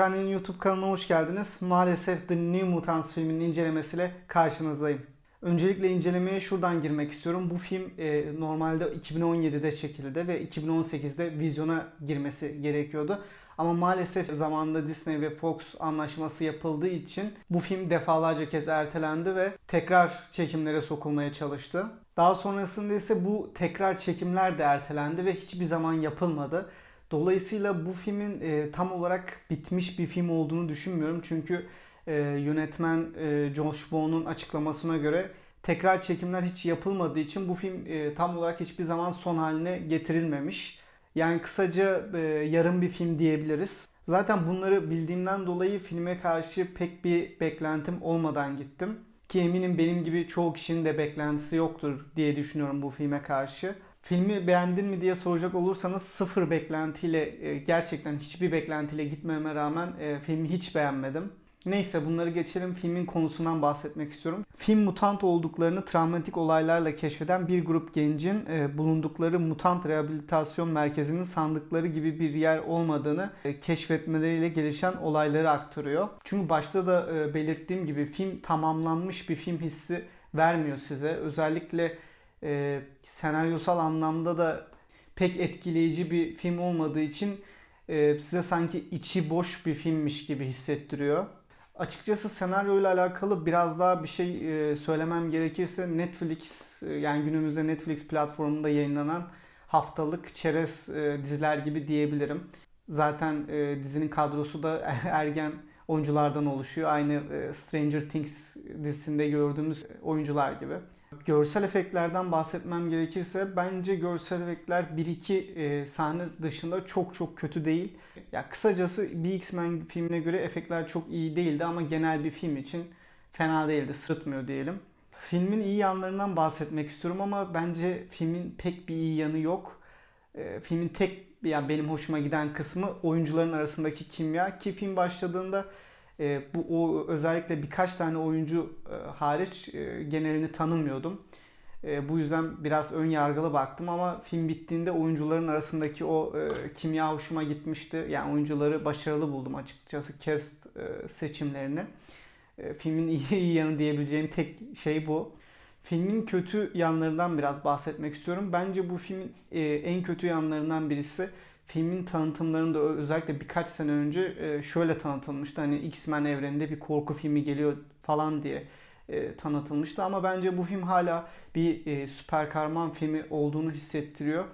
Cenk YouTube kanalına hoş geldiniz. Maalesef The New Mutants filminin incelemesiyle karşınızdayım. Öncelikle incelemeye şuradan girmek istiyorum. Bu film e, normalde 2017'de çekildi ve 2018'de vizyona girmesi gerekiyordu. Ama maalesef zamanında Disney ve Fox anlaşması yapıldığı için bu film defalarca kez ertelendi ve tekrar çekimlere sokulmaya çalıştı. Daha sonrasında ise bu tekrar çekimler de ertelendi ve hiçbir zaman yapılmadı. Dolayısıyla bu filmin e, tam olarak bitmiş bir film olduğunu düşünmüyorum. Çünkü e, yönetmen e, Josh Bone'un açıklamasına göre tekrar çekimler hiç yapılmadığı için bu film e, tam olarak hiçbir zaman son haline getirilmemiş. Yani kısaca e, yarım bir film diyebiliriz. Zaten bunları bildiğimden dolayı filme karşı pek bir beklentim olmadan gittim. Ki eminim benim gibi çoğu kişinin de beklentisi yoktur diye düşünüyorum bu filme karşı. Filmi beğendin mi diye soracak olursanız sıfır beklentiyle e, gerçekten hiçbir beklentiyle gitmeme rağmen e, filmi hiç beğenmedim. Neyse bunları geçelim. Filmin konusundan bahsetmek istiyorum. Film mutant olduklarını travmatik olaylarla keşfeden bir grup gencin e, bulundukları mutant rehabilitasyon merkezinin sandıkları gibi bir yer olmadığını keşfetmeleriyle gelişen olayları aktarıyor. Çünkü başta da belirttiğim gibi film tamamlanmış bir film hissi vermiyor size. Özellikle e, senaryosal anlamda da pek etkileyici bir film olmadığı için e, size sanki içi boş bir filmmiş gibi hissettiriyor. Açıkçası senaryo ile alakalı biraz daha bir şey e, söylemem gerekirse Netflix e, yani günümüzde Netflix platformunda yayınlanan haftalık çerez e, diziler gibi diyebilirim. Zaten dizinin kadrosu da ergen oyunculardan oluşuyor. Aynı Stranger Things dizisinde gördüğümüz oyuncular gibi. Görsel efektlerden bahsetmem gerekirse bence görsel efektler 1-2 e, sahne dışında çok çok kötü değil. Ya kısacası bir X-Men filmine göre efektler çok iyi değildi ama genel bir film için fena değildi, sırıtmıyor diyelim. Filmin iyi yanlarından bahsetmek istiyorum ama bence filmin pek bir iyi yanı yok. E, filmin tek yani benim hoşuma giden kısmı oyuncuların arasındaki kimya ki film başladığında e, bu o özellikle birkaç tane oyuncu e, hariç e, genelini tanımıyordum. E, bu yüzden biraz ön yargılı baktım ama film bittiğinde oyuncuların arasındaki o e, kimya hoşuma gitmişti. Yani oyuncuları başarılı buldum açıkçası cast e, seçimlerini. E, filmin iyi, iyi yanı diyebileceğim tek şey bu. Filmin kötü yanlarından biraz bahsetmek istiyorum. Bence bu filmin e, en kötü yanlarından birisi filmin tanıtımlarında özellikle birkaç sene önce e, şöyle tanıtılmıştı. Hani X-Men evreninde bir korku filmi geliyor falan diye e, tanıtılmıştı. Ama bence bu film hala bir e, süper kahraman filmi olduğunu hissettiriyor.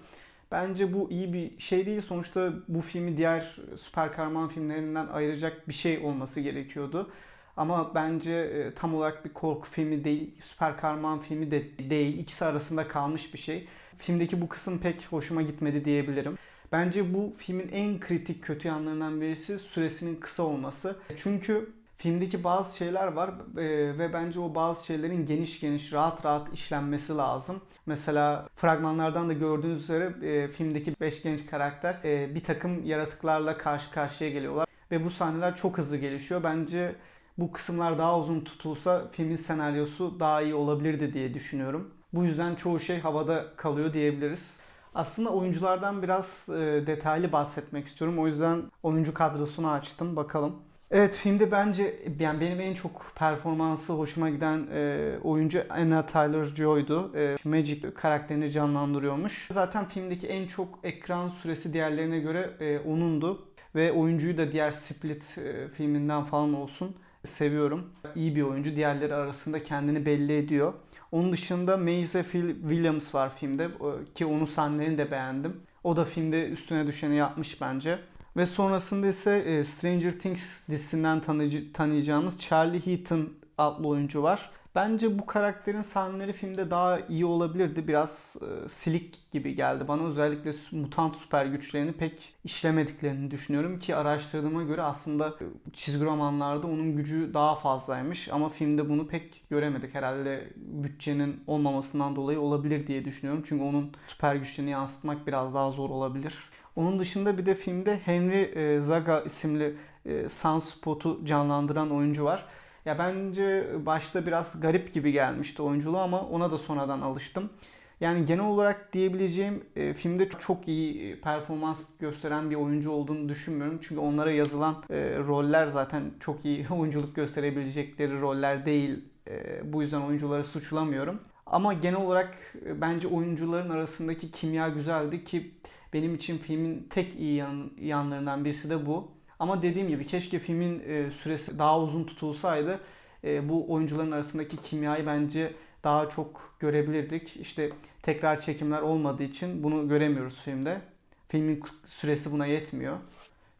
Bence bu iyi bir şey değil. Sonuçta bu filmi diğer süper kahraman filmlerinden ayıracak bir şey olması gerekiyordu. Ama bence tam olarak bir korku filmi değil, süper kahraman filmi de değil. İkisi arasında kalmış bir şey. Filmdeki bu kısım pek hoşuma gitmedi diyebilirim. Bence bu filmin en kritik kötü yanlarından birisi süresinin kısa olması. Çünkü filmdeki bazı şeyler var e, ve bence o bazı şeylerin geniş geniş rahat rahat işlenmesi lazım. Mesela fragmanlardan da gördüğünüz üzere e, filmdeki 5 genç karakter e, bir takım yaratıklarla karşı karşıya geliyorlar ve bu sahneler çok hızlı gelişiyor. Bence bu kısımlar daha uzun tutulsa filmin senaryosu daha iyi olabilirdi diye düşünüyorum. Bu yüzden çoğu şey havada kalıyor diyebiliriz. Aslında oyunculardan biraz e, detaylı bahsetmek istiyorum. O yüzden oyuncu kadrosunu açtım. Bakalım. Evet filmde bence yani benim en çok performansı hoşuma giden e, oyuncu Anna Taylor-Joy'du. E, Magic karakterini canlandırıyormuş. Zaten filmdeki en çok ekran süresi diğerlerine göre e, onundu. Ve oyuncuyu da diğer Split e, filminden falan olsun seviyorum. İyi bir oyuncu. Diğerleri arasında kendini belli ediyor. Onun dışında Maisie Williams var filmde ki onun sahnelerini de beğendim. O da filmde üstüne düşeni yapmış bence. Ve sonrasında ise e, Stranger Things dizisinden tanıyacağımız Charlie Heaton adlı oyuncu var. Bence bu karakterin sahneleri filmde daha iyi olabilirdi. Biraz e, silik gibi geldi bana. Özellikle mutant süper güçlerini pek işlemediklerini düşünüyorum ki araştırdığıma göre aslında e, çizgi romanlarda onun gücü daha fazlaymış ama filmde bunu pek göremedik. Herhalde bütçenin olmamasından dolayı olabilir diye düşünüyorum. Çünkü onun süper güçlerini yansıtmak biraz daha zor olabilir. Onun dışında bir de filmde Henry e, Zaga isimli e, Sunspot'u canlandıran oyuncu var. Ya bence başta biraz garip gibi gelmişti oyunculuğu ama ona da sonradan alıştım. Yani genel olarak diyebileceğim e, filmde çok iyi e, performans gösteren bir oyuncu olduğunu düşünmüyorum. Çünkü onlara yazılan e, roller zaten çok iyi oyunculuk gösterebilecekleri roller değil. E, bu yüzden oyuncuları suçlamıyorum. Ama genel olarak e, bence oyuncuların arasındaki kimya güzeldi ki benim için filmin tek iyi yan, yanlarından birisi de bu. Ama dediğim gibi keşke filmin e, süresi daha uzun tutulsaydı e, bu oyuncuların arasındaki kimyayı bence daha çok görebilirdik. İşte tekrar çekimler olmadığı için bunu göremiyoruz filmde. Filmin süresi buna yetmiyor.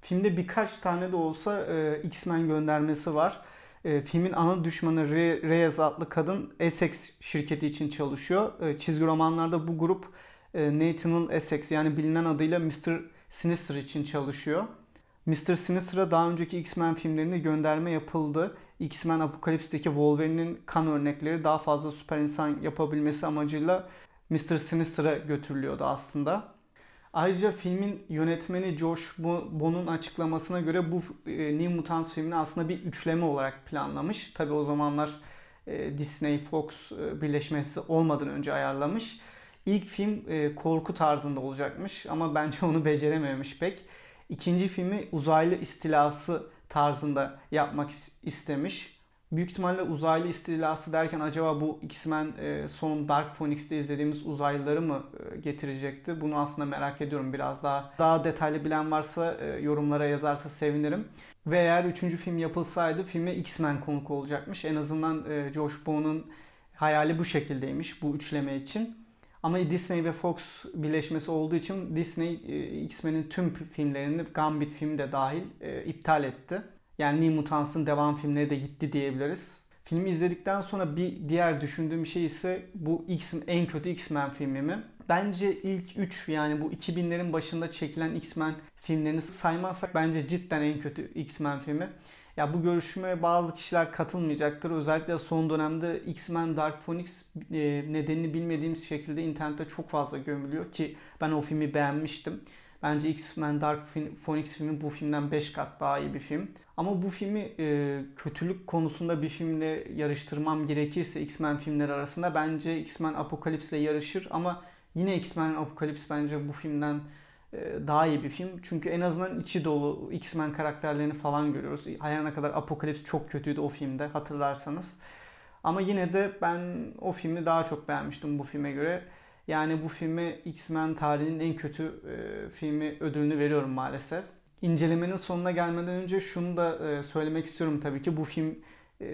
Filmde birkaç tane de olsa e, X-Men göndermesi var. E, filmin ana düşmanı Re- Reyes adlı kadın Essex şirketi için çalışıyor. E, çizgi romanlarda bu grup e, Nathan'ın Essex yani bilinen adıyla Mr. Sinister için çalışıyor. Mr. Sinister'a daha önceki X-Men filmlerinde gönderme yapıldı. X-Men Apocalypse'deki Wolverine'in kan örnekleri daha fazla süper insan yapabilmesi amacıyla Mr. Sinister'a götürülüyordu aslında. Ayrıca filmin yönetmeni Josh Bone'un açıklamasına göre bu e, New Mutants filmini aslında bir üçleme olarak planlamış. Tabi o zamanlar e, Disney Fox e, birleşmesi olmadan önce ayarlamış. İlk film korku tarzında olacakmış ama bence onu becerememiş pek. İkinci filmi uzaylı istilası tarzında yapmak istemiş. Büyük ihtimalle uzaylı istilası derken acaba bu X-Men e, son Dark Phoenix'te izlediğimiz uzaylıları mı e, getirecekti? Bunu aslında merak ediyorum biraz daha. Daha detaylı bilen varsa e, yorumlara yazarsa sevinirim. Ve eğer üçüncü film yapılsaydı filme X-Men konuk olacakmış. En azından Josh Bone'un hayali bu şekildeymiş bu üçleme için. Ama Disney ve Fox birleşmesi olduğu için Disney X-Men'in tüm filmlerini Gambit filmi de dahil iptal etti. Yani New Mutants'ın devam filmleri de gitti diyebiliriz. Filmi izledikten sonra bir diğer düşündüğüm şey ise bu X en kötü X-Men filmi mi? Bence ilk 3 yani bu 2000'lerin başında çekilen X-Men filmlerini saymazsak bence cidden en kötü X-Men filmi. Ya bu görüşmeye bazı kişiler katılmayacaktır. Özellikle son dönemde X-Men Dark Phoenix e, nedenini bilmediğimiz şekilde internette çok fazla gömülüyor ki ben o filmi beğenmiştim. Bence X-Men Dark Phoenix filmi bu filmden 5 kat daha iyi bir film. Ama bu filmi e, kötülük konusunda bir filmle yarıştırmam gerekirse X-Men filmleri arasında bence X-Men Apocalypse ile yarışır ama yine X-Men Apocalypse bence bu filmden e, daha iyi bir film. Çünkü en azından içi dolu X-Men karakterlerini falan görüyoruz. Ne kadar Apocalypse çok kötüydü o filmde hatırlarsanız. Ama yine de ben o filmi daha çok beğenmiştim bu filme göre. Yani bu filme X-Men tarihinin en kötü e, filmi ödülünü veriyorum maalesef. İncelemenin sonuna gelmeden önce şunu da e, söylemek istiyorum tabii ki. Bu film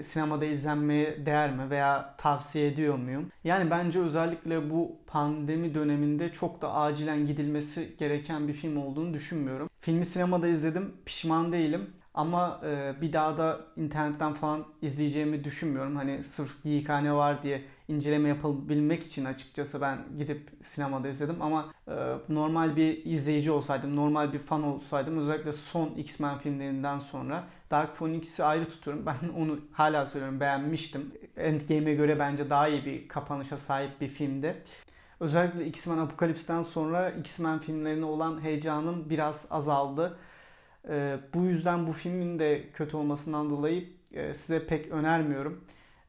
sinemada izlenmeye değer mi veya tavsiye ediyor muyum? Yani bence özellikle bu pandemi döneminde çok da acilen gidilmesi gereken bir film olduğunu düşünmüyorum. Filmi sinemada izledim, pişman değilim. Ama e, bir daha da internetten falan izleyeceğimi düşünmüyorum. Hani sırf Geekhane var diye inceleme yapabilmek için açıkçası ben gidip sinemada izledim. Ama e, normal bir izleyici olsaydım, normal bir fan olsaydım özellikle son X-Men filmlerinden sonra Dark Phoenix'i ayrı tutuyorum. Ben onu hala söylüyorum beğenmiştim. Endgame'e göre bence daha iyi bir kapanışa sahip bir filmdi. Özellikle X-Men Apocalypse'den sonra X-Men filmlerine olan heyecanım biraz azaldı. E, bu yüzden bu filmin de kötü olmasından dolayı e, size pek önermiyorum.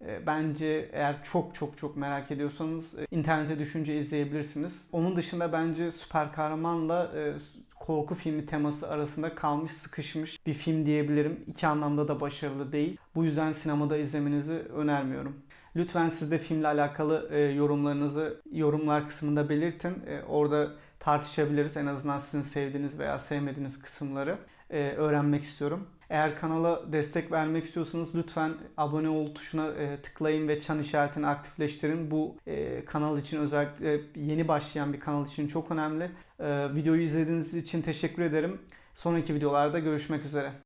E, bence eğer çok çok çok merak ediyorsanız e, internete düşünce izleyebilirsiniz. Onun dışında bence süper kahramanla e, korku filmi teması arasında kalmış, sıkışmış bir film diyebilirim. İki anlamda da başarılı değil. Bu yüzden sinemada izlemenizi önermiyorum. Lütfen siz de filmle alakalı e, yorumlarınızı yorumlar kısmında belirtin. Orada tartışabiliriz en azından sizin sevdiğiniz veya sevmediğiniz kısımları öğrenmek istiyorum. Eğer kanala destek vermek istiyorsanız lütfen abone ol tuşuna e, tıklayın ve çan işaretini aktifleştirin. Bu e, kanal için özellikle yeni başlayan bir kanal için çok önemli. E, videoyu izlediğiniz için teşekkür ederim. Sonraki videolarda görüşmek üzere.